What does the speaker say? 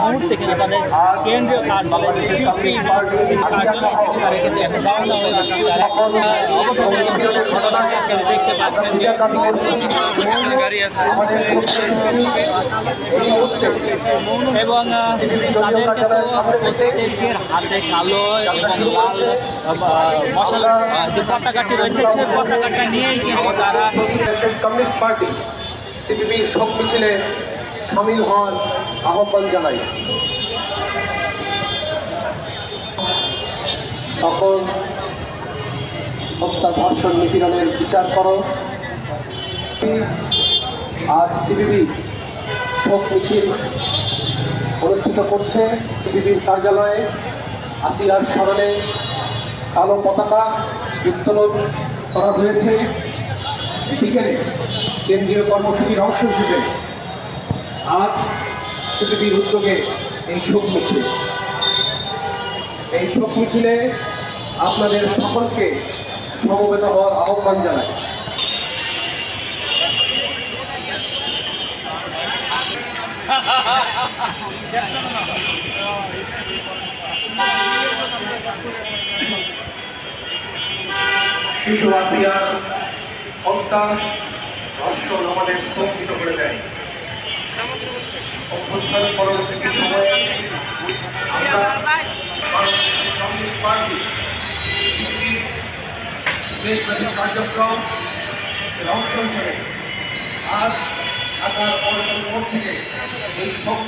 মুহূর্তে কিন্তু তাদের কেন্দ্রীয় কিন্তু দেখতে এবং তাদেরকে তো প্রত্যেকের হাতে কালো এবং লাল মশাল যে পতাকাটি রয়েছে, সেই পতাকাটা নিয়েই কিন্তু তারা কমিউনিস্ট পার্টি সিপিবির শোক মিছিলে সামিল হওয়ার আহ্বান জানাই। সকল হত্যা ধর্ষণ নিপীড়নের বিচার করো। আজ সিপিবি শোক মিছিল অনুষ্ঠিত করছে সিপিবির কার্যালয়ে। আসিয়ার স্মরণে কালো পতাকা উত্তোলন করা হয়েছে। সেখানে কেন্দ্রীয় কর্মসূচির অংশ হিসেবে আজ সিপিবির উদ্যোগে এই শোক মিছিল। এই শোক মিছিলে আপনাদের সকলকে সমবেত হওয়ার আহ্বান জানাই। শিশু আসিয়ার হত্যা ধর্ষণ আমাদের স্তম্ভিত করে দেয়। অভ্যুত্থান পরবর্তী সময়ে আমরা কার্যক্রম এর অংশ আজ ঢাকার পর্যটন থেকে এই সব